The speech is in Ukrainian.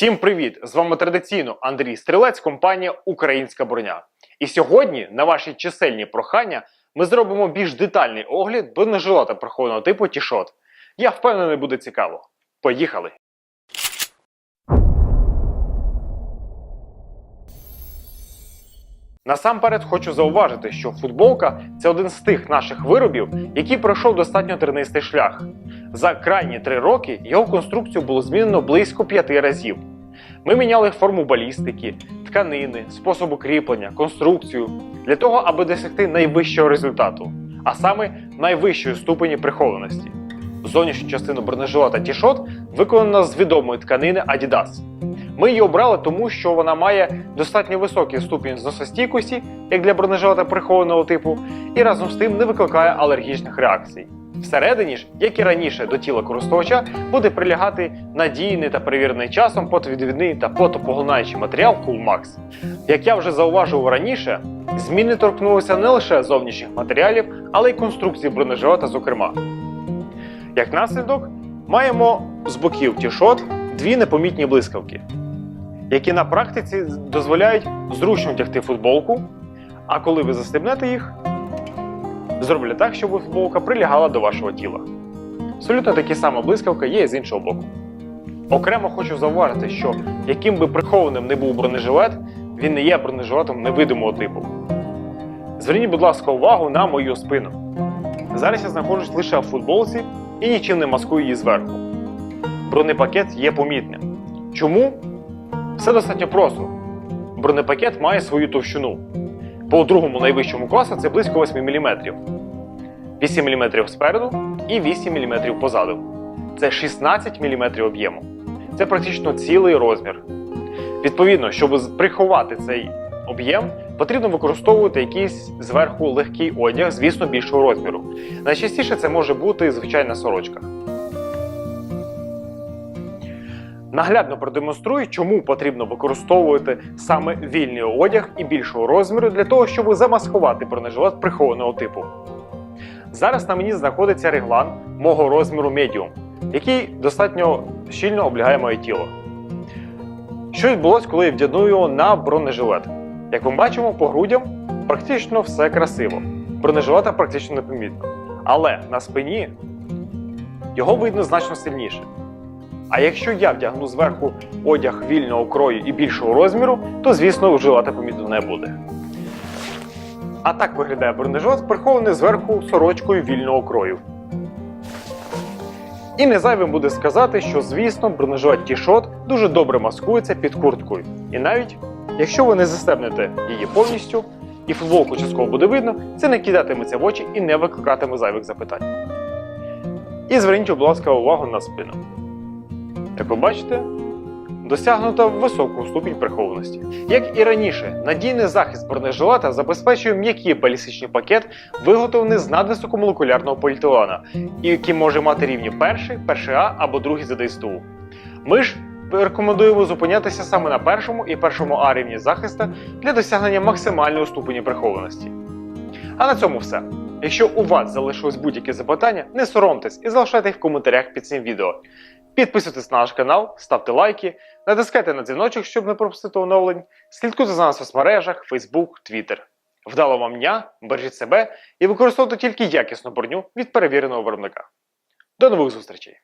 Всім привіт! З вами традиційно Андрій Стрілець, компанія Українська броня. І сьогодні, на ваші чисельні прохання, ми зробимо більш детальний огляд бронежилета прихованого типу Тішот. Я впевнений, буде цікаво. Поїхали! Насамперед хочу зауважити, що футболка це один з тих наших виробів, який пройшов достатньо тернистий шлях. За крайні три роки його конструкцію було змінено близько п'яти разів. Ми міняли форму балістики, тканини, способу кріплення, конструкцію для того, аби досягти найвищого результату, а саме найвищої ступені прихованості. Зовнішню частину бронежилета Тішот виконана з відомої тканини Adidas. Ми її обрали тому, що вона має достатньо високий ступінь зносостійкості, як для бронежилета прихованого типу, і разом з тим не викликає алергічних реакцій. Всередині ж, як і раніше до тіла користувача, буде прилягати надійний та перевірений часом потовідвідний та потопоглинаючий матеріал Coolmax. Як я вже зауважував раніше, зміни торкнулися не лише зовнішніх матеріалів, але й конструкції бронежилета, зокрема. Як наслідок, маємо з боків тішот дві непомітні блискавки, які на практиці дозволяють зручно тягти футболку, а коли ви застебнете їх, зроблять так, щоб футболка прилягала до вашого тіла. Абсолютно такі сама блискавка є з іншого боку. Окремо хочу зауважити, що яким би прихованим не був бронежилет, він не є бронежилетом невидимого типу. Зверніть, будь ласка, увагу на мою спину. Зараз я знаходжусь лише в футболці і нічим не маскую її зверху. Бронепакет є помітним. Чому? Все достатньо просто. Бронепакет має свою товщину. По другому найвищому класу це близько 8 мм. 8 мм спереду і 8 мм позаду. Це 16 мм об'єму. Це практично цілий розмір. Відповідно, щоб приховати цей об'єм, потрібно використовувати якийсь зверху легкий одяг, звісно, більшого розміру. Найчастіше це може бути звичайна сорочка. Наглядно продемонструю, чому потрібно використовувати саме вільний одяг і більшого розміру для того, щоб замаскувати бронежилет прихованого типу. Зараз на мені знаходиться реглан мого розміру Medium, який достатньо щільно облягає моє тіло. Що відбулося, коли я вдягнув його на бронежилет? Як ми бачимо, по грудям практично все красиво. Бронежилета практично непомітно. Але на спині його видно значно сильніше. А якщо я вдягну зверху одяг вільного крою і більшого розміру, то звісно жилета помітно не буде. А так виглядає бронежилет, прихований зверху сорочкою вільного крою. І не зайвим буде сказати, що, звісно, бронежилет Тішот дуже добре маскується під курткою. І навіть якщо ви не застебнете її повністю, і футболку частково буде видно, це не кидатиметься в очі і не викликатиме зайвих запитань. І зверніть, будь ласка, увагу на спину. Як ви бачите, досягнуто високу ступінь прихованості. Як і раніше, надійний захист бронежилета забезпечує м'який балістичний пакет, виготовлений з надвисокомолекулярного поліетилена, який може мати рівні перший, перший А або другий за ДСТУ. Ми ж рекомендуємо зупинятися саме на першому і першому А рівні захисту для досягнення максимальної ступені прихованості. А на цьому все. Якщо у вас залишилось будь-які запитання, не соромтесь і залишайте їх в коментарях під цим відео. Підписуйтесь на наш канал, ставте лайки, натискайте на дзвіночок, щоб не пропустити оновлень. Слідкуйте за нас в соцмережах, Facebook, Twitter. Вдало вам дня, бережіть себе і використовуйте тільки якісну броню від перевіреного виробника. До нових зустрічей!